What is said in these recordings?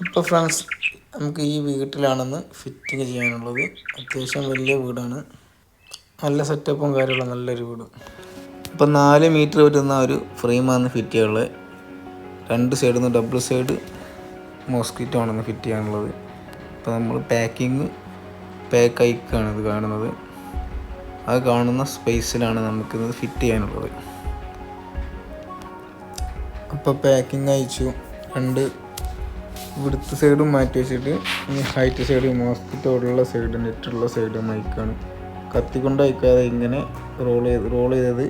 ഇപ്പോൾ ഫ്രണ്ട്സ് നമുക്ക് ഈ വീട്ടിലാണെന്ന് ഫിറ്റിങ് ചെയ്യാനുള്ളത്. അത്യാവശ്യം വലിയ വീടാണ്. നല്ല സെറ്റപ്പും കാര്യമുള്ള നല്ലൊരു വീട്. ഇപ്പം നാല് മീറ്റർ വരുന്ന ഒരു ഫ്രെയിമാണ് ഫിറ്റ് ചെയ്യാനുള്ളത്. രണ്ട് സൈഡിൽ നിന്ന് ഡബിൾ സൈഡ് മോസ്കിറ്റോ ആണെന്ന് ഫിറ്റ് ചെയ്യാനുള്ളത്. ഇപ്പോൾ നമ്മൾ പാക്കിങ് പാക്ക് അയക്കാണ് ഇത് കാണുന്നത്. അത് കാണുന്ന സ്പേസിലാണ് നമുക്കിത് ഫിറ്റ് ചെയ്യാനുള്ളത്. അപ്പോൾ പാക്കിങ് അയച്ചു. രണ്ട് ഇവിടുത്തെ സൈഡും മാറ്റി വെച്ചിട്ട് ഇനി ഹൈറ്റ് സൈഡ് മോസ്കിറ്റോടുള്ള സൈഡ് നെറ്റുള്ള സൈഡ് മൈക്കാണ്. കത്തിക്കൊണ്ട് അയക്കാതെ ഇങ്ങനെ റോൾ ചെയ്ത് റോൾ ചെയ്തത്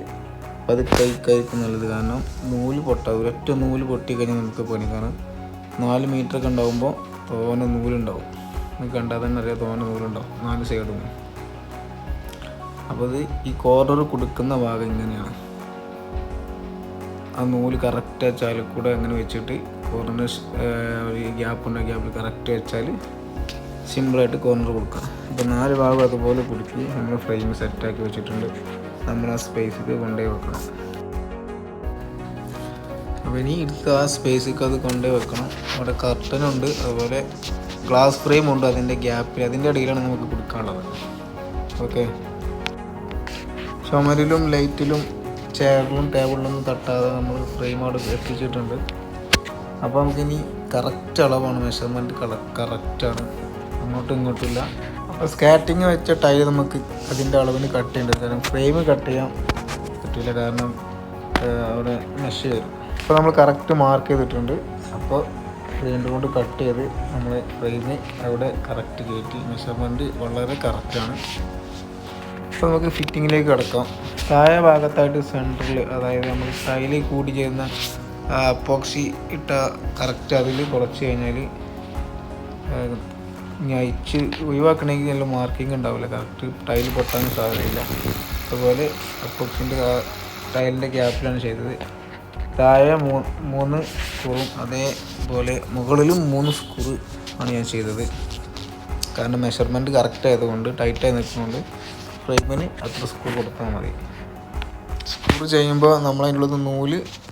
പതുക്കെ അയക്കായിരിക്കും നല്ലത്. കാരണം നൂൽ പൊട്ടാ ഒരൊറ്റ നൂൽ പൊട്ടി കഴിഞ്ഞാൽ നമുക്ക് പണി. കാരണം നാല് മീറ്റർ ഒക്കെ ഉണ്ടാകുമ്പോൾ തോന നൂലുണ്ടാവും. നിങ്ങൾക്ക് കണ്ടാൽ തന്നെ അറിയാം തോന നൂലുണ്ടാവും നാല് സൈഡും. അപ്പോൾ ഇത് ഈ കോർണർ കൊടുക്കുന്ന ഭാഗം ഇങ്ങനെയാണ്. ആ നൂൽ കറക്റ്റ് വെച്ചാൽ കൂടെ അങ്ങനെ വെച്ചിട്ട് കോർണർ ഒരു ഗ്യാപ്പ് ഉണ്ട് ഗ്യാപ്പിൽ കറക്റ്റ് വെച്ചാൽ സിമ്പിളായിട്ട് കോർണർ കൊടുക്കാം. അപ്പോൾ നാല് ഭാഗം അതുപോലെ കുടുക്കി നമ്മൾ ഫ്രെയിം സെറ്റാക്കി വെച്ചിട്ടുണ്ട്. നമ്മൾ ആ സ്പേസിൽ കൊണ്ടുപോയി വെക്കണം. അപ്പോൾ ഇനി എടുത്ത് ആ സ്പേസിലേക്ക് അത് കൊണ്ടുപോയി വെക്കണം. അവിടെ കർട്ടനുണ്ട് അതുപോലെ ഗ്ലാസ് ഫ്രെയിം ഉണ്ട് അതിന്റെ ഗ്യാപ്പിൽ അതിന്റെ ഇടയിലാണ് നമുക്ക് കൊടുക്കാനുള്ളത്. ഓക്കെ ചുമരിലും ലൈറ്റിലും ചെയറിലും ടേബിളിലൊന്നും തട്ടാതെ നമ്മൾ ഫ്രെയിം അവിടെ എത്തിച്ചിട്ടുണ്ട്. അപ്പോൾ നമുക്കിനി കറക്റ്റ് അളവാണ് മെഷർമെന്റ് കറക്റ്റാണ് അങ്ങോട്ടും ഇങ്ങോട്ടും ഇല്ല. അപ്പോൾ സ്കാറ്റിങ് വെച്ച ടൈൽ നമുക്ക് അതിന്റെ അളവിന് കട്ട് ചെയ്യേണ്ടത് കാരണം ഫ്രെയിം കട്ട് ചെയ്യാൻ പറ്റില്ല കാരണം അവിടെ മെഷ് വരും അപ്പോൾ നമ്മൾ കറക്റ്റ് മാർക്ക് ചെയ്തിട്ടുണ്ട്. അപ്പോൾ വീണ്ടും കൊണ്ട് കട്ട് ചെയ്ത് നമ്മൾ ഫ്രെയിം അവിടെ കറക്റ്റ് കയറ്റി മെഷർമെന്റ് വളരെ കറക്റ്റാണ് അപ്പോൾ നമുക്ക് ഫിറ്റിങ്ങിലേക്ക് കിടക്കാം. താഴെ ഭാഗത്തായിട്ട് സെന്ററിൽ അതായത് നമ്മൾ സ്റ്റൈലിൽ കൂടി ചെയ്യുന്ന അപ്പോക്സി ഇട്ട കറക്റ്റ് അതിൽ കുറച്ച് കഴിഞ്ഞാൽ ഇനി അയച്ച് ഒഴിവാക്കണമെങ്കിൽ നല്ല മാർക്കിംഗ് ഉണ്ടാവില്ല. കറക്റ്റ് ടൈൽ പൊട്ടാൻ സാധ്യതയില്ല. അതുപോലെ അപ്പോക്സിന്റെ ടൈലിന്റെ ഗ്യാപ്പിലാണ് ചെയ്തത്. താഴെ മൂ മൂന്ന് സ്ക്രൂവും അതേപോലെ മുകളിലും മൂന്ന് സ്ക്രൂ ആണ് ഞാൻ ചെയ്തത്. കാരണം മെഷർമെന്റ് കറക്റ്റ് ആയതുകൊണ്ട് ടൈറ്റായി നിൽക്കുന്നതുകൊണ്ട് ഫ്രെയിമിന് അത്ര സ്ക്രൂ കൊടുത്താൽ മതി. സ്ക്രൂ ചെയ്യുമ്പോൾ നമ്മൾ അതിനുള്ളത് നൂൽ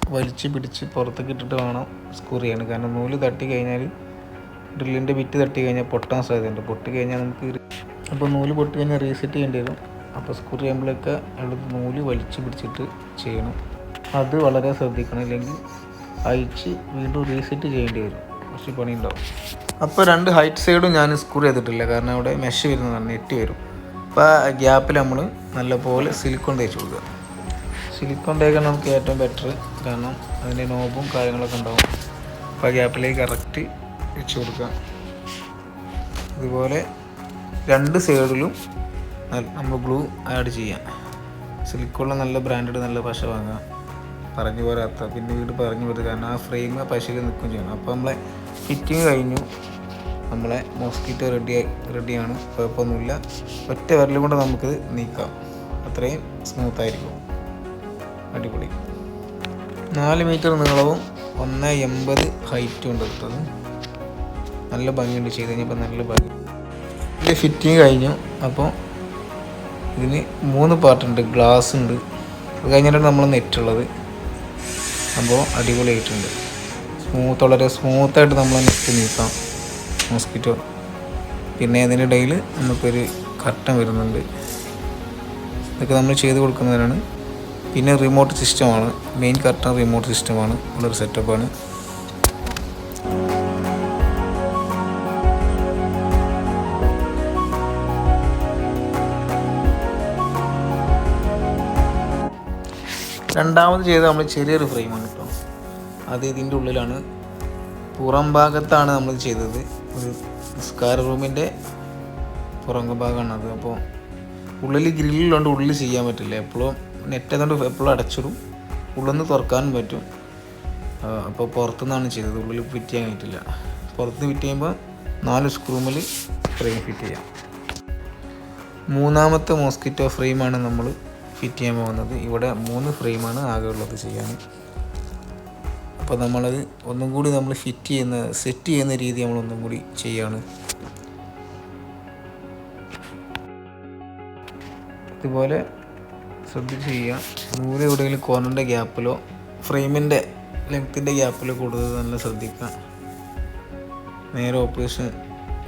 വലിച്ച് പിടിച്ച് പുറത്തേക്ക് ഇട്ടിട്ട് വേണം സ്ക്രൂ ചെയ്യാൻ. കാരണം നൂൽ തട്ടി കഴിഞ്ഞാൽ ഡ്രില്ലിന്റെ വിറ്റ് തട്ടി കഴിഞ്ഞാൽ പൊട്ടാൻ സാധ്യതയുണ്ട്. പൊട്ടി കഴിഞ്ഞാൽ നമുക്ക് അപ്പോൾ നൂൽ പൊട്ടി കഴിഞ്ഞാൽ റീസെറ്റ് ചെയ്യേണ്ടി വരും. അപ്പോൾ സ്ക്രൂ ചെയ്യുമ്പോഴൊക്കെ അതിനുള്ളത് നൂൽ വലിച്ച് പിടിച്ചിട്ട് ചെയ്യണം. അത് വളരെ ശ്രദ്ധിക്കണം. ഇല്ലെങ്കിൽ അയച്ച് വീണ്ടും റീസെറ്റ് ചെയ്യേണ്ടി വരും. കുറച്ച് പണി ഉണ്ടാവും അപ്പോൾ രണ്ട് ഹൈറ്റ് സൈഡും ഞാൻ സ്ക്രൂ ചെയ്തിട്ടില്ല. കാരണം അവിടെ മെഷ് വരുന്നതാണ് നെറ്റ് വരും. അപ്പോൾ ആ ഗ്യാപ്പിൽ നമ്മൾ നല്ലപോലെ സിലിക്കോൺ തേച്ച് കൊടുക്കുക. സിലിക്കോൺ തേക്കാൻ നമുക്ക് ഏറ്റവും ബെറ്റർ കാരണം അതിന്റെ നോബും കാര്യങ്ങളൊക്കെ ഉണ്ടാവും. അപ്പോൾ ആ ഗ്യാപ്പിലേക്ക് കറക്റ്റ് വെച്ച് കൊടുക്കുക. ഇതുപോലെ രണ്ട് സൈഡിലും നമ്മൾ ഗ്ലൂ ആഡ് ചെയ്യാം. സിലിക്കോണിൽ നല്ല ബ്രാൻഡഡ് നല്ല പശ വാങ്ങാം. പറഞ്ഞു പോരാത്ത പിന്നെ വീട് പറഞ്ഞു പോരുത് കാരണം ആ ഫ്രെയിം പശയിൽ നിൽക്കുകയും ചെയ്യണം. അപ്പോൾ നമ്മളെ ഫിറ്റിങ് കഴിഞ്ഞു. നമ്മളെ മോസ്കിറ്റോ റെഡി റെഡിയാണ് കുഴപ്പമൊന്നുമില്ല. ഒറ്റ വരലും കൊണ്ട് നമുക്ക് നീക്കാം. അത്രയും സ്മൂത്ത് ആയിരിക്കും. അടിപൊളി. നാല് മീറ്റർ നീളവും ഒന്ന് എൺപത് ഹൈറ്റും ഉണ്ട് കിട്ടുന്നത് നല്ല ഭംഗിയുണ്ട് ചെയ്ത് കഴിഞ്ഞപ്പോൾ നല്ല ഭംഗി. ഇതിന്റെ ഫിറ്റിങ് കഴിഞ്ഞു. അപ്പോൾ ഇതിന് മൂന്ന് പാർട്ടുണ്ട് ഗ്ലാസ് ഉണ്ട്. അത് കഴിഞ്ഞിട്ടാണ് നമ്മൾ നെറ്റുള്ളത് അപ്പോൾ അടിപൊളിയായിട്ടുണ്ട്. സ്മൂത്ത് വളരെ സ്മൂത്തായിട്ട് നമ്മൾ നെറ്റ് നീക്കാം. മോസ്കിറ്റോ പിന്നെ അതിനിടയിൽ നമുക്കൊരു കട്ടൻ വരുന്നുണ്ട്. ഇതൊക്കെ നമ്മൾ ചെയ്ത് കൊടുക്കുന്നതിനാണ് പിന്നെ റിമോട്ട് സിസ്റ്റമാണ് മെയിൻ കർട്ടൻ റിമോട്ട് സിസ്റ്റമാണ് ഉള്ളൊരു സെറ്റപ്പാണ് രണ്ടാമത് ചെയ്ത് നമ്മൾ ചെറിയൊരു ഫ്രെയിമാണ് കേട്ടോ അത് ഇതിന്റെ ഉള്ളിലാണ്. പുറം ഭാഗത്താണ് നമ്മൾ ചെയ്തത്. ഒരു നിസ്കാര റൂമിന്റെ പുറം ഭാഗമാണ് അത്. അപ്പോൾ ഉള്ളിൽ ഗ്രില്ലുള്ളതുകൊണ്ട് ഉള്ളിൽ ചെയ്യാൻ പറ്റില്ല. എപ്പോഴും നെറ്റ് അതുകൊണ്ട് എപ്പോഴും അടച്ചിടും. ഉള്ളിൽ തുറക്കാനും പറ്റും. അപ്പോൾ പുറത്തുനിന്നാണ് ചെയ്തത്. ഉള്ളിൽ ഫിറ്റ് ചെയ്യാൻ പറ്റില്ല. പുറത്ത് ഫിറ്റ് ചെയ്യുമ്പോൾ നാല് സ്ക്രൂമിൽ ഫ്രെയിം ഫിറ്റ് ചെയ്യാം. മൂന്നാമത്തെ മോസ്കിറ്റോ ഫ്രെയിമാണ് നമ്മൾ ഫിറ്റ് ചെയ്യാൻ പോകുന്നത്. ഇവിടെ മൂന്ന് ഫ്രെയിമാണ് ആകെ ഉള്ളത് ചെയ്യാൻ. അപ്പോൾ നമ്മളത് ഒന്നും കൂടി നമ്മൾ ഫിറ്റ് ചെയ്യുന്ന സെറ്റ് ചെയ്യുന്ന രീതി നമ്മൾ ഒന്നും കൂടി ചെയ്യാണ്. ഇതുപോലെ ശ്രദ്ധിച്ച് ചെയ്യുക. നൂൽ എവിടെയെങ്കിലും കോർണറിന്റെ ഗ്യാപ്പിലോ ഫ്രെയിമിന്റെ ലെങ്ത്തിന്റെ ഗ്യാപ്പിലോ കൂടുതൽ നല്ല ശ്രദ്ധിക്കുക. നേരെ ഓപ്പറേഷൻ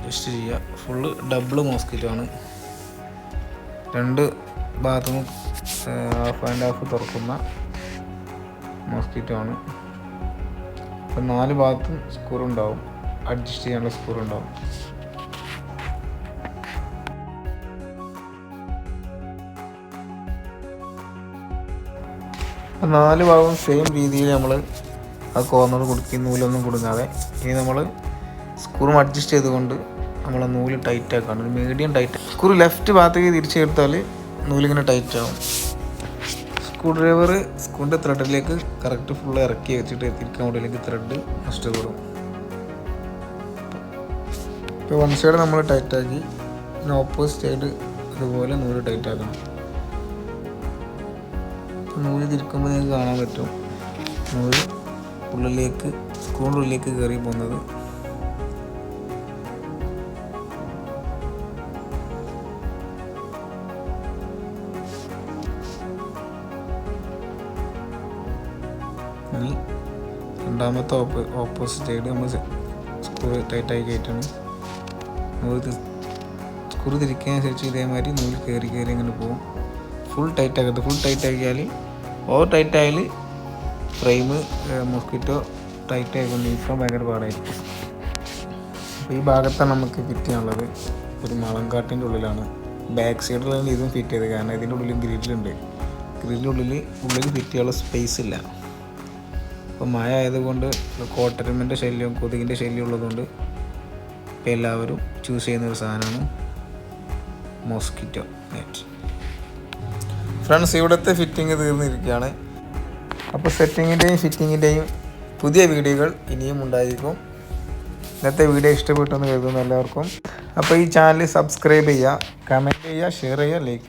ജസ്റ്റ് ചെയ്യുക. ഫുള്ള് ഡബിൾ മോസ്കിറ്റോ ആണ്. രണ്ട് ഭാഗത്തും ഹാഫ് ആൻഡ് ഹാഫ് തുറക്കുന്ന മോസ്കിറ്റോ ആണ്. അപ്പം നാല് ഭാഗത്തും സ്ക്രൂ ഉണ്ടാവും. അഡ്ജസ്റ്റ് ചെയ്യാനുള്ള സ്ക്രൂ ഉണ്ടാവും. അപ്പം നാല് ഭാഗവും സെയിം രീതിയിൽ നമ്മൾ ആ കോർണർ കൊടുക്കി നൂലൊന്നും കൊടുക്കാതെ ഇനി നമ്മൾ സ്ക്രൂ അഡ്ജസ്റ്റ് ചെയ്തുകൊണ്ട് നമ്മൾ നൂൽ ടൈറ്റ് ഒരു മീഡിയം ടൈറ്റ് സ്ക്രൂ ലെഫ്റ്റ് ഭാഗത്തേക്ക് തിരിച്ചെടുത്താൽ നൂലിങ്ങനെ ടൈറ്റ് ആവും. സ്ക്രൂ ഡ്രൈവർ സ്ക്രൂന്റെ ത്രെഡിലേക്ക് കറക്റ്റ് ഫുൾ ഇറക്കി വെച്ചിട്ട് തിരിക്കാൻ അല്ലെങ്കിൽ ത്രെഡ് നഷ്ടപ്പെടും ഇപ്പോൾ വൺ സൈഡ് നമ്മൾ ടൈറ്റാക്കി പിന്നെ ഓപ്പോസിറ്റ് സൈഡ് അതുപോലെ നൂൽ ടൈറ്റാക്കണം നൂൽ തിരിക്കുമ്പോൾ നിങ്ങൾക്ക് കാണാൻ പറ്റും. നൂൽ ഉള്ളിലേക്ക് സ്ക്രൂന്റെ ഉള്ളിലേക്ക് കയറി പോകുന്നത് രണ്ടാമത്തെ ഓപ്പോ ഓപ്പോസിറ്റ് സൈഡ് നമ്മൾ സ്ക്രൂ ടൈറ്റായി കയറ്റണം. നൂൽ സ്ക്രൂ തിരിക്കാനനുസരിച്ച് ഇതേമാതിരി നൂൽ കയറി കയറി ഇങ്ങനെ പോകും ഫുൾ ടൈറ്റ് ആക്കട്ടെ ഫുൾ ടൈറ്റ് ആക്കിയാൽ ഓവർ ടൈറ്റ് ആയാൽ ഫ്രെയിം മോസ്കിറ്റോ ടൈറ്റ് ആയിക്കൊണ്ട് ഇപ്പം ഭയങ്കര പാടായിരിക്കും. അപ്പോൾ ഈ ഭാഗത്താണ് നമുക്ക് ഫിറ്റ് ചെയ്യാനുള്ളത് ഒരു മളങ്കാട്ടിന്റെ ഉള്ളിലാണ്. ബാക്ക് സൈഡിലാണ് ഇതും ഫിറ്റ് ചെയ്തത്. കാരണം ഇതിന്റെ ഉള്ളിൽ ഗ്രില്ലുണ്ട് ഗ്രില്ലിനുള്ളിൽ ഉള്ളിൽ ഫിറ്റ് ചെയ്യാനുള്ള സ്പേസ് ഇല്ല. അപ്പോൾ മഴ ആയതുകൊണ്ട് കോട്ടരമ്മന്റെ ശല്യം കൊതുകിന്റെ ശല്യം ഉള്ളതുകൊണ്ട് ഇപ്പോൾ എല്ലാവരും ചൂസ് ചെയ്യുന്ന ഒരു സാധനമാണ് മോസ്കിറ്റോ നെറ്റ് ഫ്രണ്ട്സ് ഇവിടുത്തെ ഫിറ്റിംഗ് തീർന്നിരിക്കുകയാണ്. അപ്പോൾ സെറ്റിങ്ങിന്റെയും ഫിറ്റിങ്ങിന്റെയും പുതിയ വീഡിയോകൾ ഇനിയും ഉണ്ടായിരിക്കും. ഇന്നത്തെ വീഡിയോ ഇഷ്ടപ്പെട്ടെന്ന് കരുതുന്നു എല്ലാവർക്കും. അപ്പോൾ ഈ ചാനൽ സബ്സ്ക്രൈബ് ചെയ്യുക കമന്റ് ചെയ്യുക ഷെയർ ചെയ്യുക ലൈക്ക്